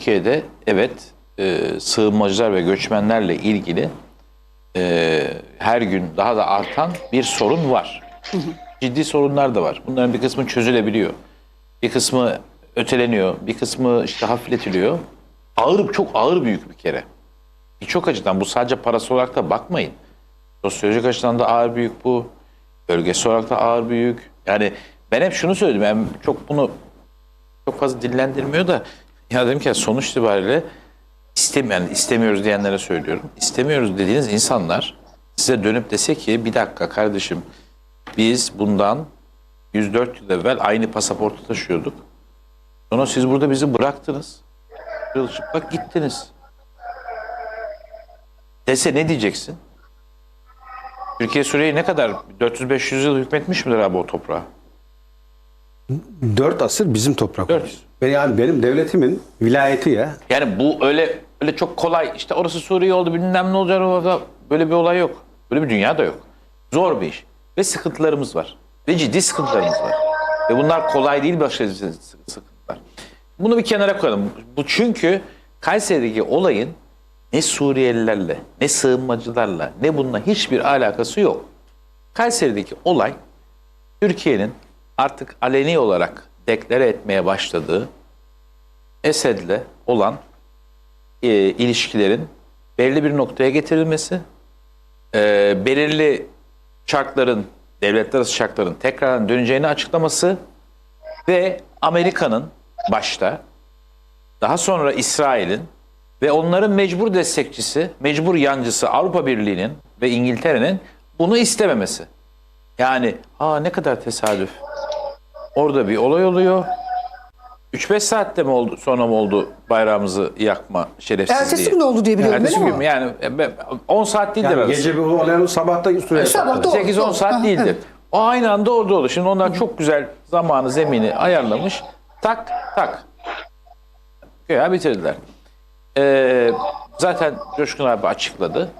Türkiye'de evet e, sığınmacılar ve göçmenlerle ilgili e, her gün daha da artan bir sorun var. Ciddi sorunlar da var. Bunların bir kısmı çözülebiliyor. Bir kısmı öteleniyor. Bir kısmı işte hafifletiliyor. Ağır, çok ağır büyük bir kere. Birçok açıdan bu sadece parası olarak da bakmayın. Sosyolojik açıdan da ağır büyük bu. Bölgesi olarak da ağır büyük. Yani ben hep şunu söyledim. Ben çok bunu çok fazla dillendirmiyor da ya dedim ki sonuç itibariyle istem yani istemiyoruz diyenlere söylüyorum. İstemiyoruz dediğiniz insanlar size dönüp dese ki bir dakika kardeşim biz bundan 104 yıl evvel aynı pasaportu taşıyorduk. Sonra siz burada bizi bıraktınız. Çıplak gittiniz. Dese ne diyeceksin? Türkiye Suriye'yi ne kadar 400-500 yıl hükmetmiş midir abi o toprağa? Dört asır bizim topraklarımız. Dört. Yani benim devletimin vilayeti ya. Yani bu öyle öyle çok kolay işte orası Suriye oldu bilmem ne olacak orada böyle bir olay yok. Böyle bir dünya da yok. Zor bir iş. Ve sıkıntılarımız var. Ve ciddi sıkıntılarımız var. Ve bunlar kolay değil başka sıkıntılar. Bunu bir kenara koyalım. Bu çünkü Kayseri'deki olayın ne Suriyelilerle, ne sığınmacılarla, ne bununla hiçbir alakası yok. Kayseri'deki olay Türkiye'nin artık aleni olarak deklare etmeye başladığı Esed'le olan e, ilişkilerin belli bir noktaya getirilmesi, e, belirli şartların, devletler arası şartların tekrardan döneceğini açıklaması ve Amerika'nın başta, daha sonra İsrail'in ve onların mecbur destekçisi, mecbur yancısı Avrupa Birliği'nin ve İngiltere'nin bunu istememesi. Yani aa ne kadar tesadüf. Orada bir olay oluyor. 3-5 saatte mi oldu sonra mı oldu bayrağımızı yakma şerefsizliği? Ertesi gün oldu diye biliyorum Ertesi ben gün ama. mü? yani e, be- 10 saat değildir Yani arası. gece bir olayın sabahta süre. Sabah doğru. 8-10 doğru. saat evet. O aynı anda orada olur. Şimdi onlar çok güzel zamanı, zemini ayarlamış. Tak tak. Güya bitirdiler. Ee, zaten Coşkun abi açıkladı.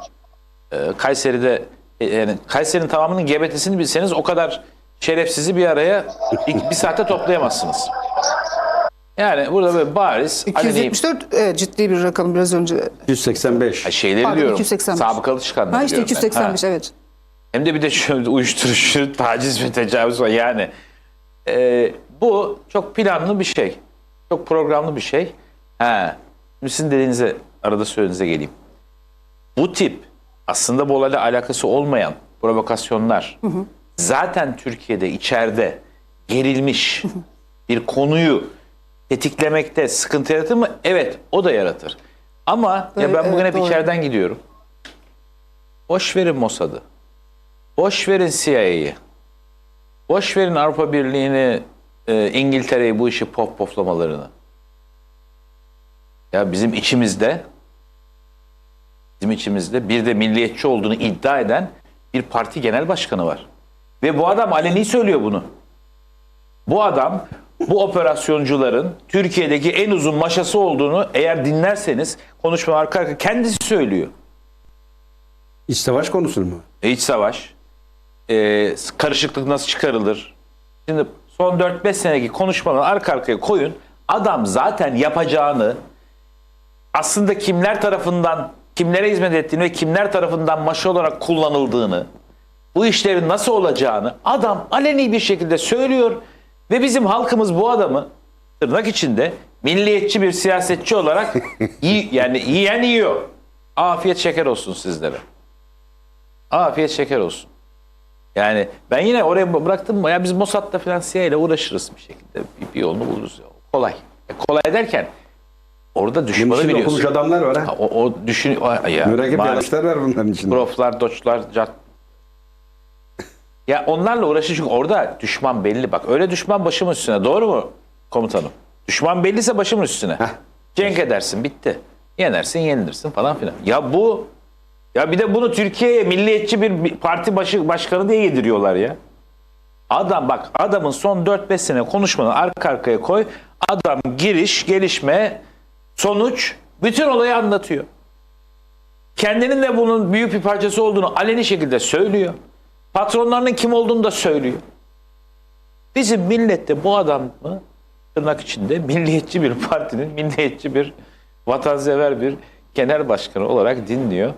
Ee, Kayseri'de e, yani Kayseri'nin tamamının GBT'sini bilseniz o kadar şerefsizi bir araya bir, bir saatte toplayamazsınız. Yani burada böyle bariz aleni 274 evet, ciddi bir rakam biraz önce. 185. Ha, şeyleri Pardon, diyorum. 285. Sabıkalı çıkanları Ha işte diyorum ben. 285 Ha. evet. Hem de bir de şöyle uyuşturucu, taciz ve tecavüz var. Yani e, bu çok planlı bir şey. Çok programlı bir şey. Ha, şimdi sizin dediğinize, arada söylediğinize geleyim. Bu tip aslında bu olayla alakası olmayan provokasyonlar zaten Türkiye'de içeride gerilmiş bir konuyu tetiklemekte sıkıntı yaratır mı? Evet, o da yaratır. Ama ya Evet, ben bugün evet, hep doğru. içeriden gidiyorum. Boş verin Mossad'ı. Boş verin CIA'yı. Boş verin Avrupa Birliği'ni, e, İngiltere'yi bu işi pop poflamalarını. Ya bizim içimizde bizim içimizde bir de milliyetçi olduğunu iddia eden bir parti genel başkanı var. Ve bu adam aleni söylüyor bunu. Bu adam bu operasyoncuların Türkiye'deki en uzun maşası olduğunu eğer dinlerseniz konuşma arka arka kendisi söylüyor. İç savaş konusunu mu? İç savaş, e, karışıklık nasıl çıkarılır? Şimdi son 4-5 seneki konuşmaları arka arkaya koyun. Adam zaten yapacağını aslında kimler tarafından, kimlere hizmet ettiğini ve kimler tarafından maşa olarak kullanıldığını, bu işlerin nasıl olacağını adam aleni bir şekilde söylüyor ve bizim halkımız bu adamı tırnak içinde milliyetçi bir siyasetçi olarak yi- yani yiyen yiyor. Afiyet şeker olsun sizlere. Afiyet şeker olsun. Yani ben yine oraya bıraktım ya biz Mossad'la falan CIA ile uğraşırız bir şekilde. Bir, bir yolunu buluruz. Kolay. E, kolay derken orada düşmanı biliyorsun. okumuş adamlar var Ha, ha. O, o düşün... o- Ya, Mürekkep yanlışlar var bunların içinde. Proflar, doçlar, cat. Ya onlarla uğraşır çünkü orada düşman belli. Bak öyle düşman başımın üstüne. Doğru mu komutanım? Düşman belliyse başımın üstüne. Heh. Cenk edersin bitti. Yenersin yenilirsin falan filan. Ya bu ya bir de bunu Türkiye'ye milliyetçi bir parti başı, başkanı diye yediriyorlar ya. Adam bak adamın son 4-5 sene konuşmadan arka arkaya koy. Adam giriş, gelişme, sonuç bütün olayı anlatıyor. Kendinin de bunun büyük bir parçası olduğunu aleni şekilde söylüyor. Patronlarının kim olduğunu da söylüyor. Bizim millette bu adamı tırnak içinde milliyetçi bir partinin milliyetçi bir vatansever bir genel başkanı olarak dinliyor.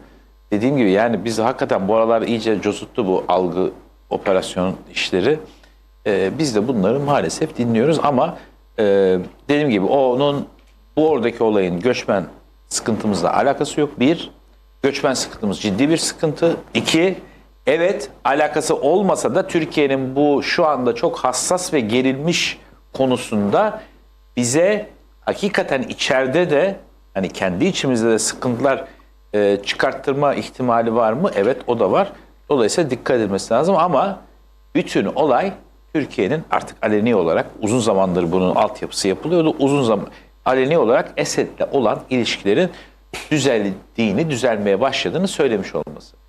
Dediğim gibi yani biz hakikaten bu aralar iyice cozuttu bu algı operasyon işleri. Ee, biz de bunları maalesef dinliyoruz ama e, dediğim gibi onun bu oradaki olayın göçmen sıkıntımızla alakası yok. Bir, göçmen sıkıntımız ciddi bir sıkıntı. İki, evet alakası olmasa da Türkiye'nin bu şu anda çok hassas ve gerilmiş konusunda bize hakikaten içeride de hani kendi içimizde de sıkıntılar e, çıkarttırma ihtimali var mı? Evet o da var. Dolayısıyla dikkat edilmesi lazım ama bütün olay Türkiye'nin artık aleni olarak uzun zamandır bunun altyapısı yapılıyordu. Uzun zaman aleni olarak Esed'le olan ilişkilerin düzeldiğini, düzelmeye başladığını söylemiş olması.